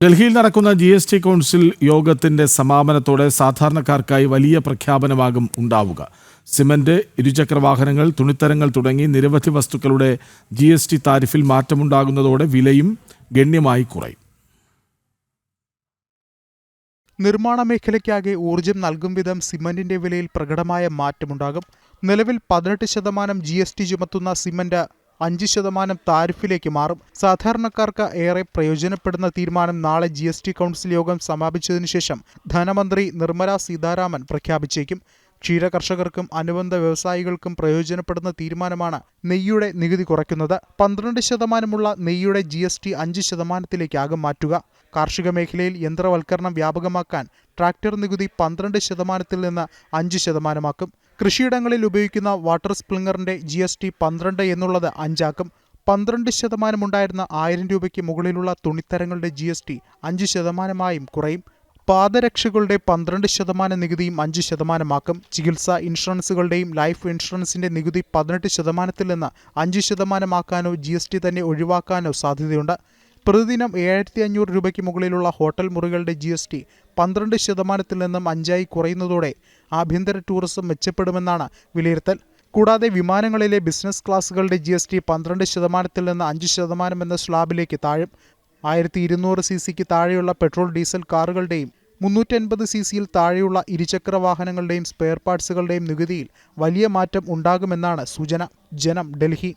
ഡൽഹിയിൽ നടക്കുന്ന G S T council യോഗത്തിന്റെ സമാപനത്തോടെ സാധാരണക്കാർക്കായി വലിയ പ്രഖ്യാപനമാകും ഉണ്ടാവുക. സിമന്റ് ഇരുചക്ര വാഹനങ്ങൾ തുണിത്തരങ്ങൾ തുടങ്ങി നിരവധി വസ്തുക്കളുടെ ജി എസ് ടി താരിഫിൽ മാറ്റമുണ്ടാകുന്നതോടെ വിലയും ഗണ്യമായി കുറയും. നിർമ്മാണ മേഖലയ്ക്കാകെ ഊർജം നൽകും വിധം സിമന്റിന്റെ വിലയിൽ പ്രകടമായ മാറ്റമുണ്ടാകും. നിലവിൽ പതിനെട്ട് ശതമാനം ജി എസ് ടി ചുമത്തുന്ന സിമന്റ് അഞ്ച് ശതമാനം താരിഫിലേക്ക് മാറും. സാധാരണക്കാർക്ക് ഏറെ പ്രയോജനപ്പെടുന്ന തീരുമാനം നാളെ ജി എസ് ടി കൗൺസിൽ യോഗം സമാപിച്ചതിനു ശേഷം ധനമന്ത്രി നിർമ്മല സീതാരാമൻ പ്രഖ്യാപിച്ചേക്കും. ക്ഷീര കർഷകർക്കും അനുബന്ധ വ്യവസായികൾക്കും പ്രയോജനപ്പെടുന്ന തീരുമാനമാണ് നെയ്യുടെ നികുതി കുറയ്ക്കുന്നത്. പന്ത്രണ്ട് ശതമാനമുള്ള നെയ്യുടെ ജി എസ് ടി അഞ്ച് ശതമാനത്തിലേക്കാകും മാറ്റുക. കാർഷിക മേഖലയിൽ യന്ത്രവൽക്കരണം വ്യാപകമാക്കാൻ ട്രാക്ടർ നികുതി പന്ത്രണ്ട് ശതമാനത്തിൽ നിന്ന് അഞ്ച് ശതമാനമാക്കും. കൃഷിയിടങ്ങളിൽ ഉപയോഗിക്കുന്ന വാട്ടർ സ്പ്രിംഗറിന്റെ ജി എസ് ടി പന്ത്രണ്ട് എന്നുള്ളത് അഞ്ചാക്കും. പന്ത്രണ്ട് ശതമാനമുണ്ടായിരുന്ന ആയിരം രൂപയ്ക്ക് മുകളിലുള്ള തുണിത്തരങ്ങളുടെ ജി എസ് ടി അഞ്ച് ശതമാനമായും കുറയും. പാദരക്ഷകളുടെ പന്ത്രണ്ട് ശതമാനം നികുതിയും അഞ്ച് ശതമാനമാക്കും. ചികിത്സാ ഇൻഷുറൻസുകളുടെയും ലൈഫ് ഇൻഷുറൻസിന്റെ നികുതി പതിനെട്ട് ശതമാനത്തിൽ നിന്ന് അഞ്ച് ശതമാനമാക്കാനോ ജി എസ് ടി തന്നെ ഒഴിവാക്കാനോ സാധ്യതയുണ്ട്. പ്രതിദിനം ഏഴായിരത്തി അഞ്ഞൂറ് രൂപയ്ക്ക് മുകളിലുള്ള ഹോട്ടൽ മുറികളുടെ ജി എസ് ടി പന്ത്രണ്ട് ശതമാനത്തിൽ നിന്നും അഞ്ചായി കുറയുന്നതോടെ ആഭ്യന്തര ടൂറിസം മെച്ചപ്പെടുമെന്നാണ് വിലയിരുത്തൽ. കൂടാതെ വിമാനങ്ങളിലെ ബിസിനസ് ക്ലാസുകളുടെ ജി എസ് ടി പന്ത്രണ്ട് ശതമാനത്തിൽ നിന്ന് അഞ്ച് ശതമാനം എന്ന സ്ലാബിലേക്ക് താഴും. ആയിരത്തി ഇരുന്നൂറ് സി സിക്ക് താഴെയുള്ള പെട്രോൾ ഡീസൽ കാറുകളുടെയും മുന്നൂറ്റൻപത് സി സിയിൽ താഴെയുള്ള ഇരുചക്ര വാഹനങ്ങളുടെയും സ്പെയർ പാർട്സുകളുടെയും നികുതിയിൽ വലിയ മാറ്റം ഉണ്ടാകുമെന്നാണ് സൂചന. ജനം ഡൽഹി.